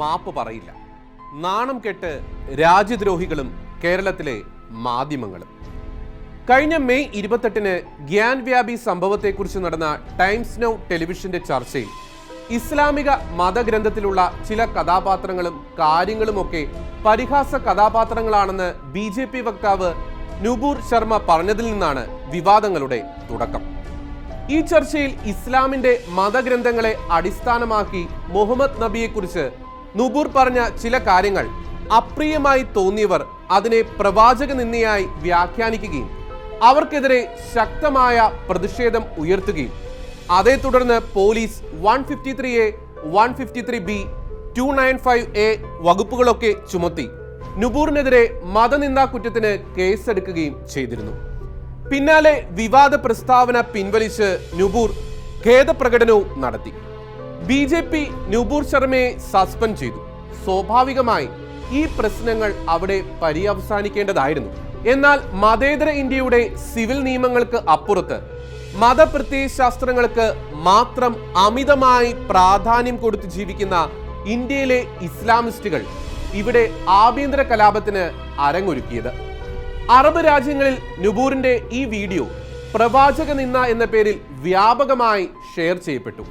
മാപ്പ് പറയില്ല. നാണം കെട്ട് രാജ്യദ്രോഹികളും കേരളത്തിലെ മാധ്യമങ്ങളും. കഴിഞ്ഞ മെയ് ഇരുപത്തെട്ടിന് ഗ്യാൻ വ്യാപി സംഭവത്തെക്കുറിച്ച് നടന്ന ടൈംസ് നൗ ടെലിവിഷന്റെ ചർച്ചയിൽ ഇസ്ലാമിക മതഗ്രന്ഥത്തിലുള്ള ചില കഥാപാത്രങ്ങളും കാര്യങ്ങളുമൊക്കെ പരിഹാസ കഥാപാത്രങ്ങളാണെന്ന് ബി ജെ പി വക്താവ് നുബൂർ ശർമ്മ പറഞ്ഞതിൽ നിന്നാണ് വിവാദങ്ങളുടെ തുടക്കം. ഈ ചർച്ചയിൽ ഇസ്ലാമിന്റെ മതഗ്രന്ഥങ്ങളെ അടിസ്ഥാനമാക്കി മുഹമ്മദ് നബിയെക്കുറിച്ച് നുബൂർ പറഞ്ഞ ചില കാര്യങ്ങൾ അപ്രിയമായി തോന്നിയവർ അതിനെ പ്രവാചക നിന്ദയായി വ്യാഖ്യാനിക്കുകയും അവർക്കെതിരെ ശക്തമായ പ്രതിഷേധം ഉയർത്തുകയും. അതേ തുടർന്ന് police one fifty three A one fifty three B two nine five A വകുപ്പുകളൊക്കെ ചുമത്തി. നുബൂറിനെതിരെ മതനിന്ദാ കുറ്റത്തിന് കേസെടുക്കുകയും ചെയ്തിരുന്നു. പിന്നാലെ വിവാദ പ്രസ്താവന പിൻവലിച്ച് നുബൂർ ഖേദപ്രകടനവും നടത്തി. B J P Nupur ശർമ്മയെ suspend ചെയ്തു. സ്വാഭാവികമായി ഈ പ്രശ്നങ്ങൾ അവിടെ പര്യവസാനിക്കേണ്ടതായിരുന്നു. എന്നാൽ മതേതര ഇന്ത്യയുടെ സിവിൽ നിയമങ്ങൾക്ക് അപ്പുറത്ത് മതപ്രത്യയശാസ്ത്രങ്ങൾക്ക് മാത്രം അമിതമായി പ്രാധാന്യം കൊടുത്ത് ജീവിക്കുന്ന ഇന്ത്യയിലെ ഇസ്ലാമിസ്റ്റുകൾ ഇവിടെ ആഭ്യന്തര കലാപത്തിന് അരങ്ങൊരുക്കിയത്. അറബ് രാജ്യങ്ങളിൽ നുബൂറിന്റെ ഈ വീഡിയോ പ്രവാചക നിന്ന എന്ന പേരിൽ വ്യാപകമായി ഷെയർ ചെയ്യപ്പെട്ടു.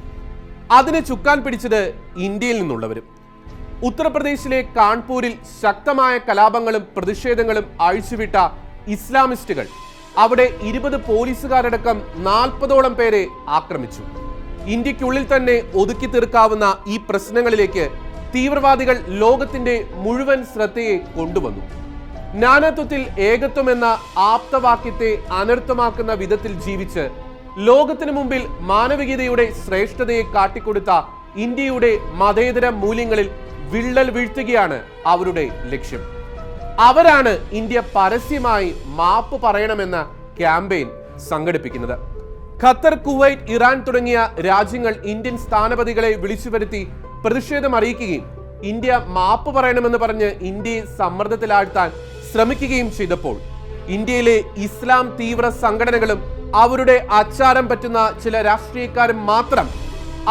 അതിന് ചുക്കാൻ പിടിച്ചത് ഇന്ത്യയിൽ നിന്നുള്ളവരും. ഉത്തർപ്രദേശിലെ കാൺപൂരിൽ ശക്തമായ കലാപങ്ങളും പ്രതിഷേധങ്ങളും അഴിച്ചുവിട്ട ഇസ്ലാമിസ്റ്റുകൾ അവിടെ ഇരുപത് പോലീസുകാരടക്കം നാൽപ്പതോളം പേരെ ആക്രമിച്ചു. ഇന്ത്യക്കുള്ളിൽ തന്നെ ഒതുക്കി തീർക്കാവുന്ന ഈ പ്രശ്നങ്ങളിലേക്ക് തീവ്രവാദികൾ ലോകത്തിന്റെ മുഴുവൻ ശ്രദ്ധയെ കൊണ്ടുവന്നു. നാനാത്വത്തിൽ ഏകത്വം എന്ന ആപ്തവാക്യത്തെ അനർത്ഥമാക്കുന്ന വിധത്തിൽ ജീവിച്ച് ലോകത്തിനു മുമ്പിൽ മാനവികതയുടെ ശ്രേഷ്ഠതയെ കാട്ടിക്കൊടുത്ത ഇന്ത്യയുടെ മതേതര മൂല്യങ്ങളിൽ വിള്ളൽ വീഴ്ത്തുകയാണ് അവരുടെ ലക്ഷ്യം. അവരാണ് ഇന്ത്യ പരസ്യമായി മാപ്പ് പറയണമെന്ന ക്യാമ്പയിൻ സംഘടിപ്പിക്കുന്നത്. ഖത്തർ കുവൈറ്റ് ഇറാൻ തുടങ്ങിയ രാജ്യങ്ങൾ ഇന്ത്യൻ സ്ഥാനപതികളെ വിളിച്ചു വരുത്തി പ്രതിഷേധം അറിയിക്കുകയും ഇന്ത്യ മാപ്പ് പറയണമെന്ന് പറഞ്ഞ് ഇന്ത്യയെ സമ്മർദ്ദത്തിലാഴ്ത്താൻ ശ്രമിക്കുകയും ചെയ്തപ്പോൾ ഇന്ത്യയിലെ ഇസ്ലാം തീവ്ര സംഘടനകളും അവരുടെ അച്ചാരം പറ്റുന്ന ചില രാഷ്ട്രീയക്കാർ മാത്രം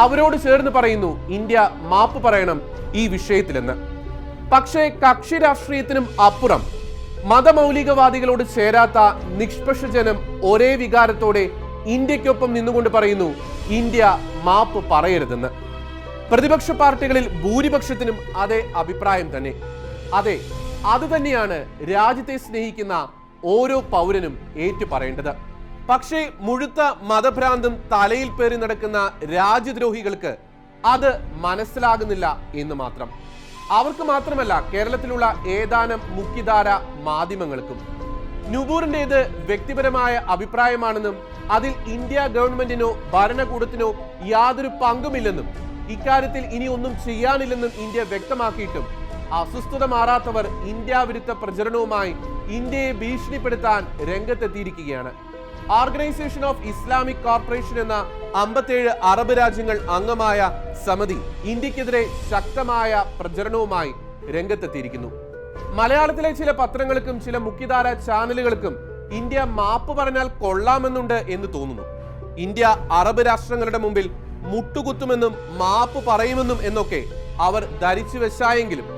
അവരോട് ചേർന്ന് പറയുന്നു ഇന്ത്യ മാപ്പ് പറയണം ഈ വിഷയത്തിലെന്ന്. പക്ഷേ കക്ഷി രാഷ്ട്രീയത്തിനും അപ്പുറം മതമൗലികവാദികളോട് ചേരാത്ത നിഷ്പക്ഷ ജനം ഒരേ വികാരത്തോടെ ഇന്ത്യക്കൊപ്പം നിന്നുകൊണ്ട് പറയുന്നു ഇന്ത്യ മാപ്പ് പറയരുതെന്ന്. പ്രതിപക്ഷ പാർട്ടികളിൽ ഭൂരിപക്ഷത്തിനും അതേ അഭിപ്രായം തന്നെ. അതെ അതുതന്നെയാണ് രാജ്യത്തെ സ്നേഹിക്കുന്ന ഓരോ പൗരനും ഏറ്റു പറയേണ്ടത് പക്ഷേ മുഴുത്ത മതഭ്രാന്തും തലയിൽ പേറി നടക്കുന്ന രാജ്യദ്രോഹികൾക്ക് അത് മനസ്സിലാകുന്നില്ല എന്ന് മാത്രം. അവർക്ക് മാത്രമല്ല കേരളത്തിലുള്ള ഏതാനും മുഖ്യധാര മാധ്യമങ്ങൾക്കും. നുബൂറിന്റേത് വ്യക്തിപരമായ അഭിപ്രായമാണെന്നും അതിൽ ഇന്ത്യ ഗവൺമെന്റിനോ ഭരണകൂടത്തിനോ യാതൊരു പങ്കുമില്ലെന്നും ഇക്കാര്യത്തിൽ ഇനി ഒന്നും ചെയ്യാനില്ലെന്നും ഇന്ത്യ വ്യക്തമാക്കിയിട്ടും അസ്വസ്ഥത മാറാത്തവർ ഇന്ത്യ വിരുദ്ധ പ്രചരണവുമായി ഇന്ത്യയെ ഭീഷണിപ്പെടുത്താൻ രംഗത്തെത്തിയിരിക്കുകയാണ്. ഓർഗനൈസേഷൻ ഓഫ് ഇസ്ലാമിക് കോർപ്പറേഷൻ എന്ന അമ്പത്തേഴ് അറബ് രാജ്യങ്ങൾ അംഗമായ സമിതി ഇന്ത്യക്കെതിരെ ശക്തമായ പ്രചരണവുമായി രംഗത്തെത്തിയിരിക്കുന്നു. മലയാളത്തിലെ ചില പത്രങ്ങൾക്കും ചില മുഖ്യധാര ചാനലുകൾക്കും ഇന്ത്യ മാപ്പ് പറഞ്ഞാൽ കൊള്ളാമെന്നുണ്ട് എന്ന് തോന്നുന്നു. ഇന്ത്യ അറബ് രാഷ്ട്രങ്ങളുടെ മുമ്പിൽ മുട്ടുകുത്തുമെന്നും മാപ്പ് പറയുമെന്നും എന്നൊക്കെ അവർ ധരിച്ചു വെച്ചായെങ്കിലും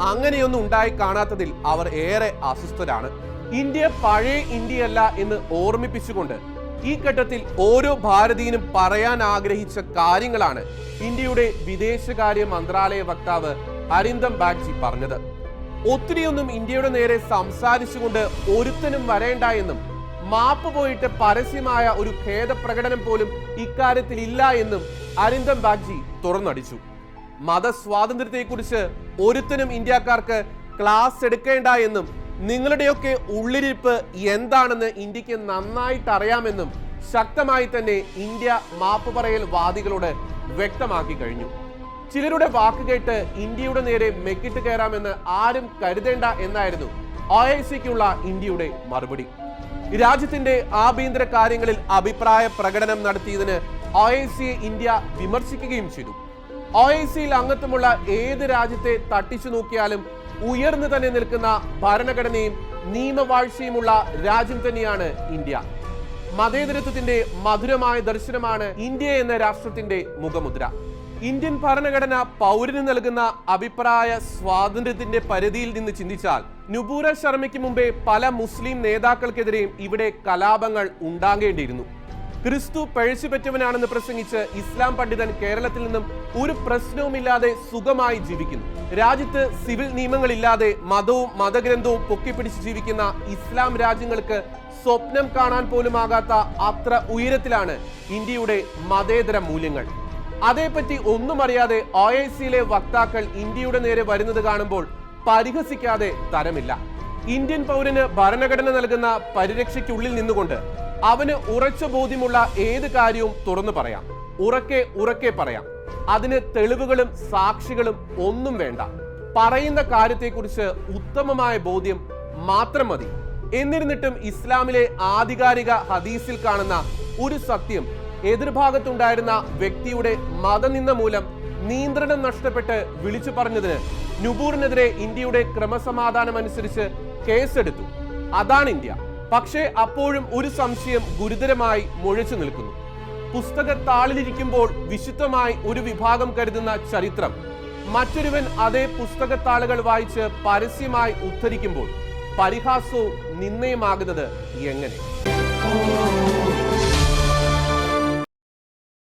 അങ്ങനെയൊന്നും ഉണ്ടായി കാണാത്തതിൽ അവർ ഏറെ അസ്വസ്ഥരാണ്. ഇന്ത്യ പഴയ ഇന്ത്യയല്ല എന്ന് ഓർമ്മിപ്പിച്ചുകൊണ്ട് ഈ ഘട്ടത്തിൽ ഓരോ ഭാരതീയനും പറയാൻ ആഗ്രഹിച്ച കാര്യങ്ങളാണ് ഇന്ത്യയുടെ വിദേശകാര്യ മന്ത്രാലയ വക്താവ് അരിന്ദം ബാഗ്ജി പറഞ്ഞത്. ഒത്തിരിയൊന്നും ഇന്ത്യയുടെ നേരെ സംസാരിച്ചുകൊണ്ട് ഒരുത്തനും വരേണ്ട എന്നും മാപ്പ് പോയിട്ട് പരസ്യമായ ഒരു ഖേദപ്രകടനം പോലും ഇക്കാര്യത്തിൽ ഇല്ല എന്നും അരിന്ദം ബാഗ്ജി തുറന്നടിച്ചു. മതസ്വാതന്ത്ര്യത്തെക്കുറിച്ച് ഒരുത്തനും ഇന്ത്യക്കാർക്ക് ക്ലാസ് എടുക്കേണ്ട എന്നും നിങ്ങളുടെയൊക്കെ ഉള്ളിരിപ്പ് എന്താണെന്ന് ഇന്ത്യയ്ക്ക് നന്നായിട്ട് അറിയാമെന്നും ശക്തമായി തന്നെ ഇന്ത്യ മാപ്പ് പറയൽ വാദികളോട് വ്യക്തമാക്കി കഴിഞ്ഞു. ചിലരുടെ വാക്ക് കേട്ട് ഇന്ത്യയുടെ നേരെ മെക്കിട്ട് കയറാമെന്ന് ആരും കരുതേണ്ട എന്നായിരുന്നു ഒ ഐ സിക്കുള്ള ഇന്ത്യയുടെ മറുപടി. രാജ്യത്തിന്റെ ആഭ്യന്തര കാര്യങ്ങളിൽ അഭിപ്രായ പ്രകടനം നടത്തിയതിന് ഒ ഇന്ത്യ വിമർശിക്കുകയും ചെയ്തു. ഒ ഐ സിയിൽ അംഗത്വമുള്ള ഏത് രാജ്യത്തെ തട്ടിച്ചു നോക്കിയാലും ഉയർന്നു തന്നെ നിൽക്കുന്ന ഭരണഘടനയും നിയമവാഴ്ചയുമുള്ള രാജ്യം തന്നെയാണ് ഇന്ത്യ. മതേതരത്വത്തിന്റെ മധുരമായ ദർശനമാണ് ഇന്ത്യ എന്ന രാഷ്ട്രത്തിന്റെ മുഖമുദ്ര. ഇന്ത്യൻ ഭരണഘടന പൗരന് നൽകുന്ന അഭിപ്രായ സ്വാതന്ത്ര്യത്തിന്റെ പരിധിയിൽ നിന്ന് ചിന്തിച്ചാൽ നുപൂര ശർമ്മയ്ക്ക് മുമ്പേ പല മുസ്ലിം നേതാക്കൾക്കെതിരെയും ഇവിടെ കലാപങ്ങൾ ഉണ്ടാകേണ്ടിയിരുന്നു. ക്രിസ്തു പഴിച്ചുപറ്റവനാണെന്ന് പ്രസംഗിച്ച് ഇസ്ലാം പണ്ഡിതൻ കേരളത്തിൽ നിന്നും ഒരു പ്രശ്നവുമില്ലാതെ സുഖമായി ജീവിക്കുന്നു. രാജ്യത്ത് സിവിൽ നിയമങ്ങളില്ലാതെ മതവും മതഗ്രന്ഥവും പൊക്കിപ്പിടിച്ച് ജീവിക്കുന്ന ഇസ്ലാം രാജ്യങ്ങൾക്ക് സ്വപ്നം കാണാൻ പോലുമാകാത്ത അത്ര ഉയരത്തിലാണ് ഇന്ത്യയുടെ മതേതര മൂല്യങ്ങൾ. അതേപ്പറ്റി ഒന്നും അറിയാതെ ഒ ഐ സിയിലെ വക്താക്കൾ ഇന്ത്യയുടെ നേരെ വരുന്നത് കാണുമ്പോൾ പരിഹസിക്കാതെ തരമില്ല. ഇന്ത്യൻ പൗരന് ഭരണഘടന നൽകുന്ന പരിരക്ഷയ്ക്കുള്ളിൽ നിന്നുകൊണ്ട് അവന് ഉറച്ച ബോധ്യമുള്ള ഏത് കാര്യവും തുറന്നു പറയാം. ഉറക്കെ ഉറക്കെ പറയാം. അതിന് തെളിവുകളും സാക്ഷികളും ഒന്നും വേണ്ട. പറയുന്ന കാര്യത്തെക്കുറിച്ച് ഉത്തമമായ ബോധ്യം മാത്രം മതി. എന്നിരുന്നിട്ടും ഇസ്ലാമിലെ ആധികാരിക ഹദീസിൽ കാണുന്ന ഒരു സത്യം എതിർഭാഗത്തുണ്ടായിരുന്ന വ്യക്തിയുടെ മതനിന്ദ മൂലം നിയന്ത്രണം നഷ്ടപ്പെട്ട് വിളിച്ചു പറഞ്ഞതിന് നുബൂറിനെതിരെ ഇന്ത്യയുടെ ക്രമസമാധാനം അനുസരിച്ച് കേസെടുത്തു. അതാണ് ഇന്ത്യ. പക്ഷേ അപ്പോഴും ഒരു സംശയം ഗുരുതരമായി മുഴച്ചു നിൽക്കുന്നു. പുസ്തക താളിലിരിക്കുമ്പോൾ വിശുദ്ധമായി ഒരു വിഭാഗം കരുതുന്ന ചരിത്രം. മറ്റൊരുവൻ അതേ പുസ്തകത്താളുകൾ വായിച്ച് പരസ്യമായി ഉദ്ധരിക്കുമ്പോൾ പരിഹാസവും നിന്നയമാകുന്നത് എങ്ങനെ?